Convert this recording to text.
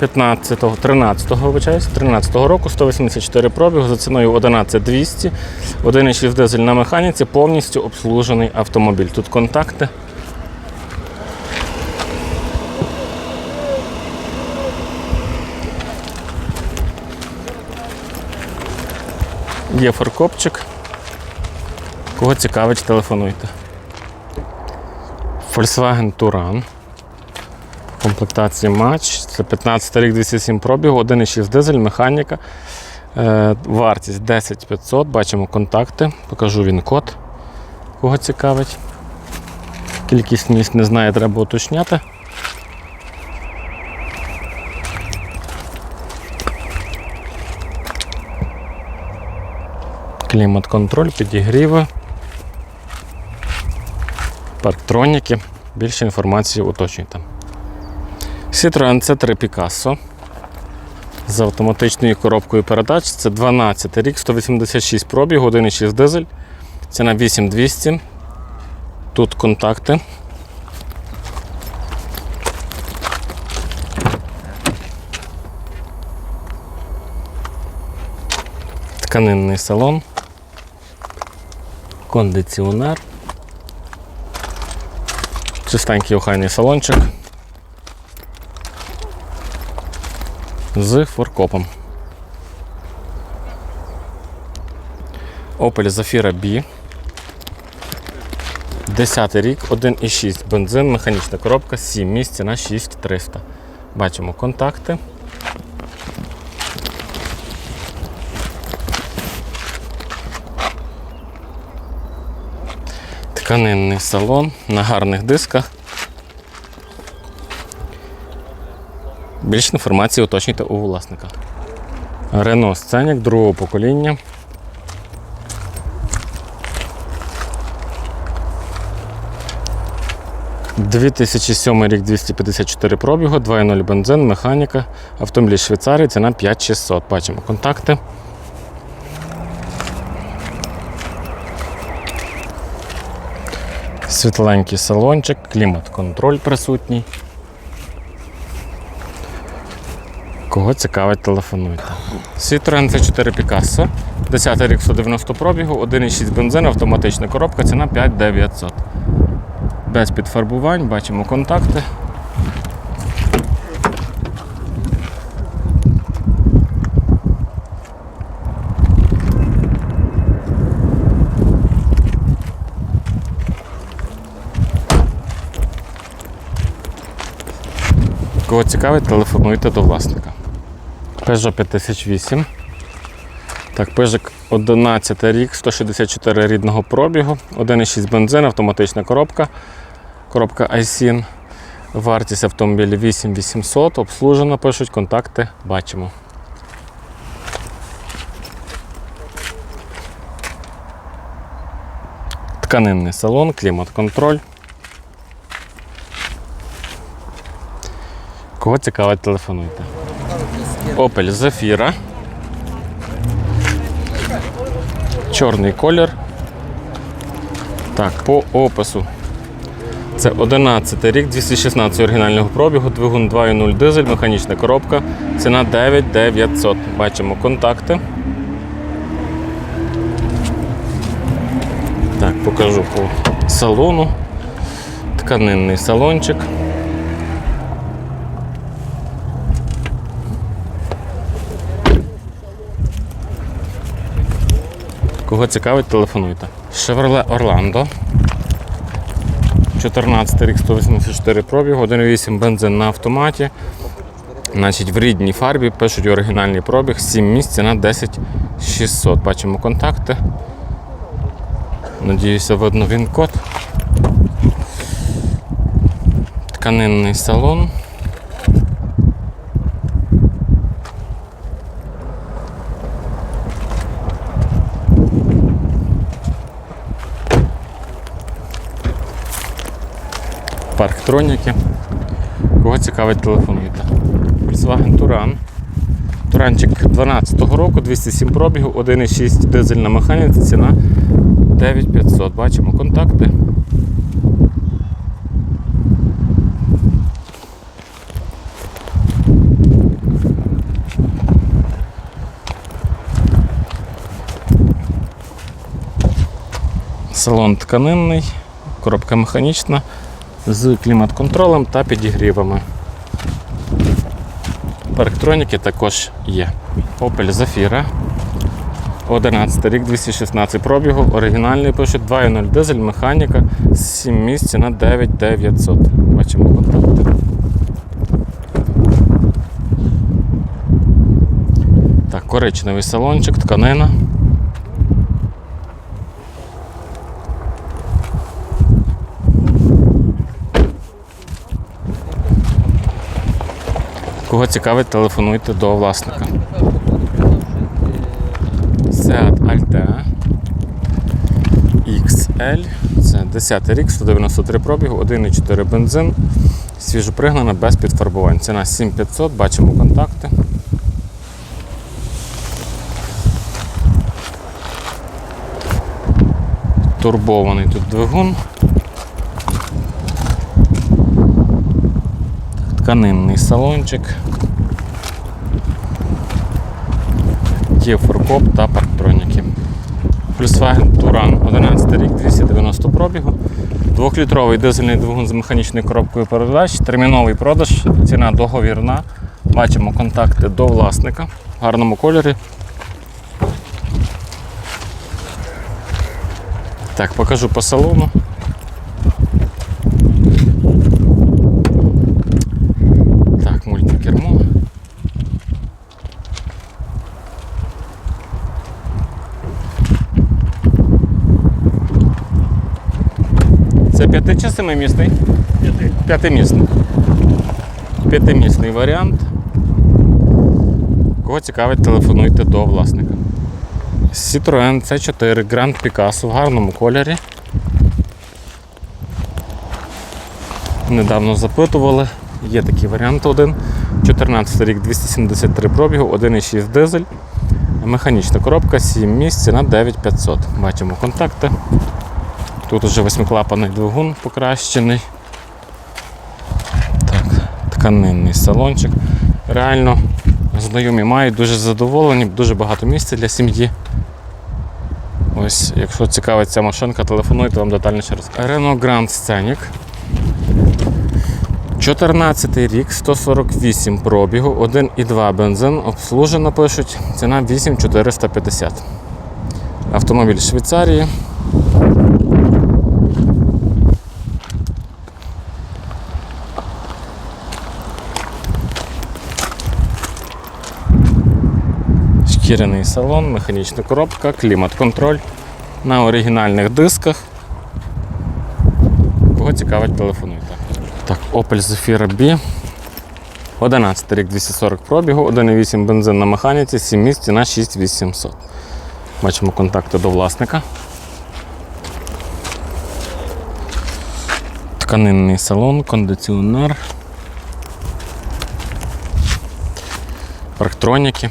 15-го, 13-го, вибачаюсь, 13-го року, 184 пробігу за ціною 11200, 1,6 дизель на механіці, повністю обслужений автомобіль. Тут контакти. Є фаркопчик. Кого цікавить, телефонуйте. Volkswagen Touran комплектації матч. Це 15 рік 207 пробігу, 1,6 дизель, механіка. Е, вартість 10 500. Бачимо контакти. Покажу він код, кого цікавить. Кількість місць не знаю, треба уточняти. Клімат-контроль, підігріви, парктроніки. Більше інформації уточнюйте. Citroen C3 Picasso з автоматичною коробкою передач. Це 12 рік, 186 пробіг, 1,6 дизель. Ціна 8200. Тут контакти. Тканинний салон. Кондиціонер. Чистенький охайний салончик. З форкопом. Opel Zafira B. 10 рік, 1,6 бензин, механічна коробка, 7 місць на 6300. Бачимо контакти. Тканинний салон на гарних дисках. Більше інформації уточнюйте у власника. Renault Scenic другого покоління. – 2007 рік 254 пробігу, 2.0 бензин, механіка, автомобіль Швейцарії, ціна 5600. Бачимо контакти. Світленький салончик, клімат-контроль присутній. Кого цікавить, телефонуйте. Citroen C4 Picasso. 10 рік 190 пробігу, 1,6 бензин, автоматична коробка, ціна 5900. Без підфарбувань, бачимо контакти. Кого цікавить, телефонуйте до власника. Peugeot 5008. Так, Peugeot 11 рік, 164 рідного пробігу, 1,6 бензин, автоматична коробка. Коробка iSIN. Вартість автомобіля 8800, обслужено, пишуть, контакти бачимо. Тканинний салон, клімат-контроль. Кого цікавить, телефонуйте. Opel Zafira. Чорний колір. Так, по опису. Це 11 рік, 216 оригінального пробігу, двигун 2.0 дизель, механічна коробка. Ціна 9900. Бачимо контакти. Так, покажу по салону. Тканинний салончик. Кого цікавить, телефонуйте. Chevrolet Orlando. 14 рік 184 пробіг, 1,8 бензин на автоматі. Значить, в рідній фарбі пишуть оригінальний пробіг, 7 місць на 10 600. Бачимо контакти. Надіюся, видно він код. Тканинний салон. Парктроніки. Кого цікавить, телефонуйте. Volkswagen Touran. Туранчик 12-го року, 207 пробігу, 1,6 дизель на ціна 9500. Бачимо контакти. Салон тканинний, коробка механічна з клімат-контролем та підігрівами. Парктроніки також є. Opel Zafira. 11 рік, 216 пробігу, оригінальний пишуть 2.0 дизель, механіка, 7 місць на 9900. Бачимо контакти. Так, коричневий салончик, тканина. Кого цікавить, телефонуйте до власника. Seat Altea XL. Це 10 рік, 193 пробігу, 1,4 бензин. Свіжопригнана без підфарбувань. Ціна 7500, бачимо контакти. Турбований тут двигун. Тканинний салончик. Є фуркоп та парктроніки. Volkswagen Touran 11 рік, 290 пробігу. Двохлітровий дизельний двигун з механічною коробкою передач, терміновий продаж, ціна договірна. Бачимо контакти до власника в гарному кольорі. Так, покажу по салону. Так, мультикермо. Це п'яти чи семимісний? П'яти. П'ятимісний. П'ятимісний варіант. Кого цікавить, телефонуйте до власника. Citroen C4 Grand Picasso в гарному кольорі. Недавно запитували. Є такий варіант один. 14 рік 273 пробігу, 1,6 дизель. Механічна коробка, 7 місць на 9500. Бачимо контакти. Тут уже восьмиклапаний двигун покращений. Так, тканинний салончик. Реально знайомі мають дуже задоволені, дуже багато місця для сім'ї. Ось, якщо цікавить ця машинка, телефонуйте вам детальніше роз. Renault Grand Scenic. 14 рік, 148 пробігу, 1,2 бензин, обслужено пишуть, ціна 8450. Автомобіль Швейцарії. Шкіряний салон, механічна коробка, клімат-контроль на оригінальних дисках. Кого цікавить, телефонуйте. Так, Opel Zafira B. 11 рік 240 пробігу, 1,8 бензин на механіці, 7 місць на 6800. Бачимо контакти до власника. Тканинний салон, кондиціонер. Парктроніки.